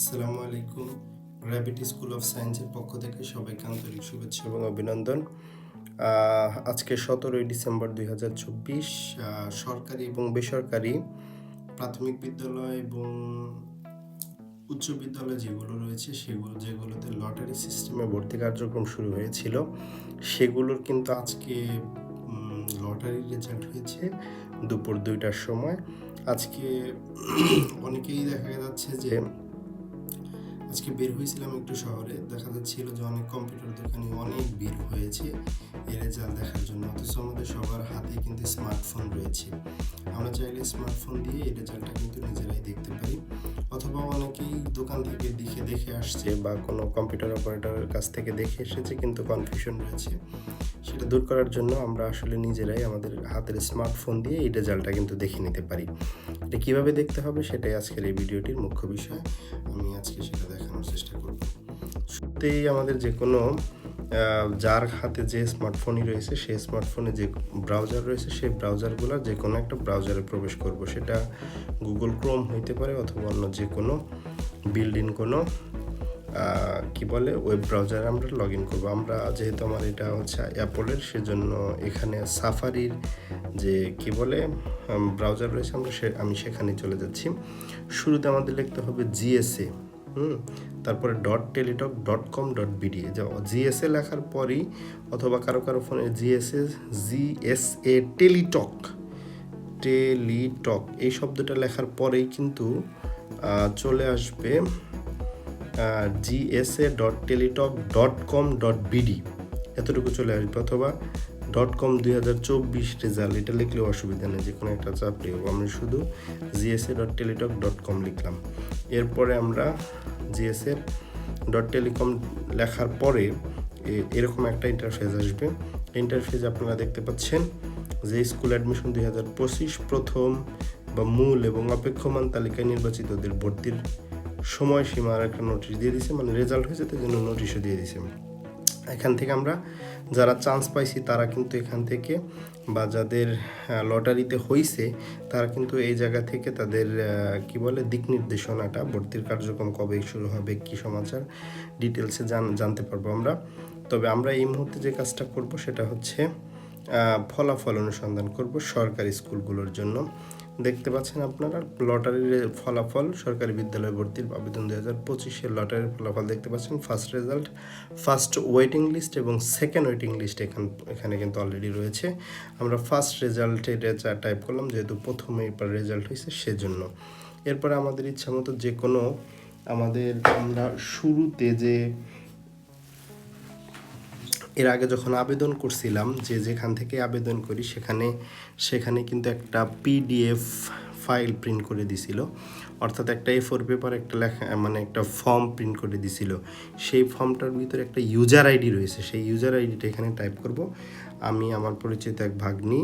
আসসালামু আলাইকুম gravity school of সায়েন্সের পক্ষ থেকে সবাইকে আন্তরিক শুভেচ্ছা এবং অভিনন্দন। আজকে সতেরোই ডিসেম্বর দুই হাজার চব্বিশ সরকারি এবং বেসরকারি প্রাথমিক বিদ্যালয় এবং উচ্চ বিদ্যালয় যেগুলো রয়েছে সেগুলো, যেগুলোতে লটারি সিস্টেমে ভর্তি কার্যক্রম শুরু হয়েছিল, সেগুলোর কিন্তু আজকে লটারি রেজাল্ট হয়েছে দুপুর দুইটার সময়। আজকে অনেকেই দেখা যাচ্ছে যে আজকে বের হয়েছিলাম একটু শহরে। দেখা যাচ্ছিল যে অনেক কম্পিউটার দোকানে অনেক ভিড় হয়েছে, এর রেজাল্ট দেখার জন্য। অথচ আমাদের সবার হাতে কিন্তু স্মার্টফোন রয়েছে। আমরা চাইলে স্মার্টফোন দিয়ে এই রেজাল্টটা কিন্তু নিজেরাই দেখতে পারি। অথবা অনেকেই দোকান থেকে দেখে দেখে আসছে বা কোনো কম্পিউটার অপারেটরের কাছ থেকে দেখে এসেছে, কিন্তু কনফিউশন রয়েছে। সেটা দূর করার জন্য আমরা আসলে নিজেরাই আমাদের হাতের স্মার্টফোন দিয়ে এই রেজাল্টটা কিন্তু দেখে নিতে পারি। এটা কীভাবে দেখতে হবে সেটাই আজকের এই ভিডিওটির মুখ্য বিষয়। আমি আজকে সেটা দেখানোর চেষ্টা করব। শুরুতেই আমাদের যে কোনো যার হাতে যে স্মার্টফোনই রয়েছে সেই স্মার্টফোনে যে ব্রাউজার রয়েছে সেই ব্রাউজারগুলোর যে কোনো একটা ব্রাউজারে প্রবেশ করব। সেটা গুগল ক্রোম হইতে পারে অথবা অন্য যে কোনো বিল্ডিং কোনো কি বলে ওয়েব ব্রাউজারে আমরা লগ ইন করব। আমরা যেহেতু আমার এটা হচ্ছে অ্যাপলের সেজন্য এখানে সাফারির যে কি বলে ব্রাউজার রয়েছে, আমরা সে, আমি সেখানে চলে যাচ্ছি। শুরুতে আমাদের লিখতে হবে জিএসএ হুম, তারপরে dot Teletalk dot com dot BD GSA লেখার পরেই অথবা কারও কারও ফোনে জিএসএ জিএসএ টেলিটক টেলিটক এই শব্দটা লেখার পরেই কিন্তু চলে আসবে GSA dot Teletalk dot com dot BD এতটুকু চলে আসবে অথবা ডট কম দুই হাজার চব্বিশ রেজাল্ট এটা লিখলেও অসুবিধা নেই, যে কোনো একটা চাপ লিখব আমি শুধু GSA dot Teletalk dot com লিখলাম। এরপরে আমরা জিএসএ ডট টেলিকম লেখার পরে এরকম একটা ইন্টারফেস আসবে। ইন্টারফেস আপনারা দেখতে পাচ্ছেন যে স্কুল অ্যাডমিশন দুই হাজার পঁচিশ প্রথম বা মূল এবং অপেক্ষমান তালিকায় নির্বাচিতদের ভর্তির সময়সীমার একটা নোটিশ দিয়ে দিছে মানে রেজাল্ট হয়েছে তার জন্য নোটিশও দিয়ে দিছে। এখান থেকে আমরা যারা চান্স পাইছি, তারা কিন্তু এখান থেকে বা যাদের লটারিতে হইছে, তারা কিন্তু এই জায়গা থেকে তাদের কি বলে, দিক নির্দেশনাটা, ভর্তির কার্যক্রম কবে শুরু হবে, কি সমাচার ডিটেলসে জান, জানতে পারব আমরা। তবে আমরা এই মুহূর্তে যে কাজটা করব, সেটা হচ্ছে ফলাফল অনুসন্ধান করব সরকারি স্কুলগুলোর জন্য। দেখতে পাচ্ছেন আপনারা, লটারির ফলাফল, সরকারি বিদ্যালয় ভর্তির আবেদন দুই হাজার পঁচিশের লটারির ফলাফল দেখতে পাচ্ছেন first result first waiting list এবং সেকেন্ড ওয়েটিং লিস্ট এখান, এখানে কিন্তু অলরেডি রয়েছে। আমরা ফার্স্ট রেজাল্টের টাইপ করলাম, যেহেতু প্রথমে এবার রেজাল্ট হয়েছে সেজন্য। এরপরে আমাদের ইচ্ছা মতো যে কোনো আমাদের আমরা শুরুতে যে এর আগে যখন আবেদন করছিলাম যে যেখান থেকে আবেদন করি সেখানে সেখানে কিন্তু একটা পিডিএফ ফাইল প্রিন্ট করে দিছিল। অর্থাৎ একটা এ ফোর পেপার একটা লেখা মানে একটা ফর্ম প্রিন্ট করে দিছিল। সেই ফর্মটার ভিতরে একটা ইউজার আইডি রয়েছে। সেই ইউজার আইডিটা এখানে টাইপ করব। আমি আমার পরিচিত এক ভাগ্নি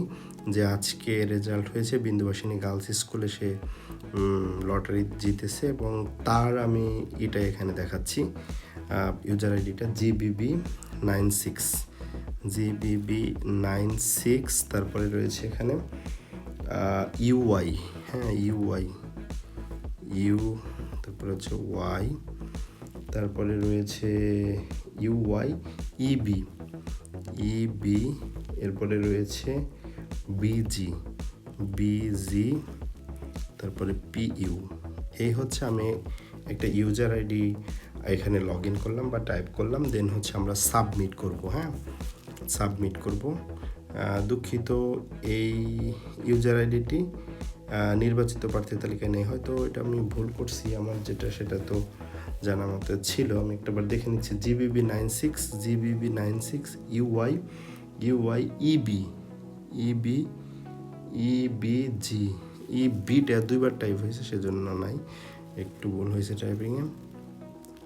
যে আজকে রেজাল্ট হয়েছে বিন্দুবাসিনী গার্লস স্কুলে সে লটারি জিতেছে এবং তার আমি এটা এখানে দেখাচ্ছি। ইউজার আইডিটা GBB nine six GBB nine six, তারপরে রয়েছে এখানে ইউআই হ্যাঁ ইউআই, ইউ, তারপরে হচ্ছে ওয়াই, তারপরে রয়েছে ইউআই, ইবি ইবি, এরপরে রয়েছে বিজি বিজি, তারপরে পিইউ। এই হচ্ছে আমি একটা ইউজার আইডি এখানে লগ ইন করলাম বা টাইপ করলাম দেন হচ্ছে আমরা সাবমিট করব হ্যাঁ? সাবমিট করব। দুঃখিত, এই ইউজার আইডিটি নির্বাচিত প্রার্থী তালিকায় নেই। হয়তো এটা আমি ভুল করছি, আমার যেটা সেটা তো জানা মতো ছিল। আমি একটাবার দেখে নিচ্ছি GBB nine six GBB nine six UI UI EB EB E beta দুইবার টাইপ হয়েছে, সেজন্য নাই। একটু ভুল হয়েছে টাইপিংয়ে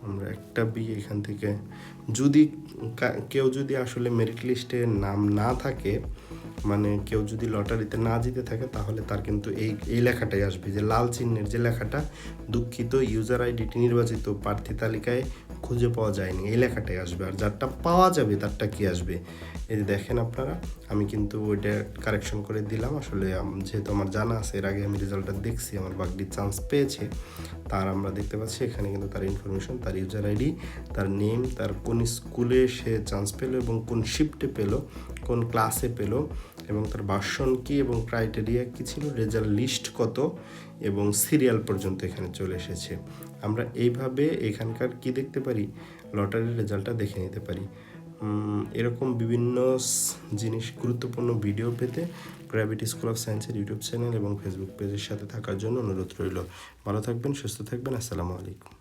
আমরা একটা বি এখান থেকে। যদি কেউ যদি আসলে মেরিট লিস্টে নাম না থাকে মানে কেউ যদি লটারিতে না জিতে থাকে, তাহলে তার কিন্তু এই এই লেখাটাই আসবে যে লাল চিহ্নের যে লেখাটা, দুঃখিত ইউজার আইডিটি নির্বাচিত প্রার্থী তালিকায় খুঁজে পাওয়া যায়নি। এই লেখাটাই আসবে। আর যারটা পাওয়া যাবে, তারটা কি আসবে? এই যে দেখেন আপনারা, আমি কিন্তু ওইটা কারেকশন করে দিলাম। আসলে যেহেতু আমার জানা আছে, এর আগে আমি রেজাল্টটা দেখছি, আমার বাগডি চান্স পেয়েছে। তার আমরা দেখতে পাচ্ছি, এখানে কিন্তু তার ইনফরমেশন তার ইউজার আইডি তার নেম তার কোন স্কুলে সে চান্স পেল এবং কোন শিফটে পেল, কোন ক্লাসে পেল। এবং তার ভার্সন কি এবং ক্রাইটেরিয়া কি ছিল রেজাল্ট লিস্ট কত এবং সিরিয়াল পর্যন্ত এখানে চলে এসেছে। আমরা এইভাবে এখানকার কি দেখতে পারি? লটারির রেজাল্টটা দেখে নিতে পারি। এরকম বিভিন্ন জিনিস, গুরুত্বপূর্ণ ভিডিও পেতে গ্র্যাভিটি স্কুল অফ সায়েন্সের ইউটিউব চ্যানেল এবং ফেসবুক পেজের সাথে থাকার জন্য অনুরোধ রইল। ভালো থাকবেন, সুস্থ থাকবেন, আসসালামু আলাইকুম।